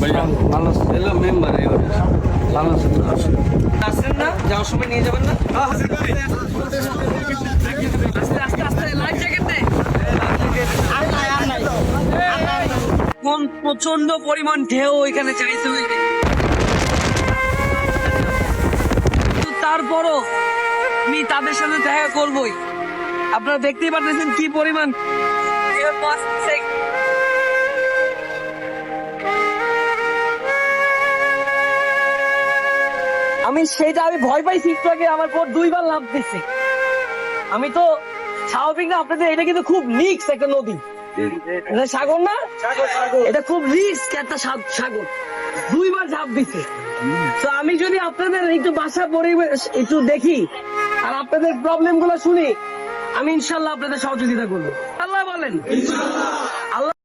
ভালো মেম্বার এবার। ভালো ছিল আসেন না যাওয়ার সময় নিয়ে যাবেন না? আস্তে আস্তে আস্তে লাইফ জ্যাকেট নে কোন প্রচণ্ড পরিমাণ ঢেউ এখানে চাইতে হইবে। তারপরও আমি তাদের সাথে দেখা করবই। আপনারা দেখতেই পারতেছেন কি পরিমাণ। আমি সেটা আমি ভয় পাই আগে আমার পর দুইবার লাভ দিচ্ছে আমি তো স্বাভাবিক না আপনাদের এটা কিন্তু খুব রিক্স একটা নদী। সাগর না? এটা খুব রিস্ক একটা সাগর। দুইবার ঝাঁপ দিচ্ছে তো আমি যদি আপনাদের একটু বাসা পরিবেশ একটু দেখি আর আপনাদের প্রবলেমগুলো শুনি আমি ইনশাল্লাহ আপনাদের সহযোগিতা করব। আল্লাহ বলেন।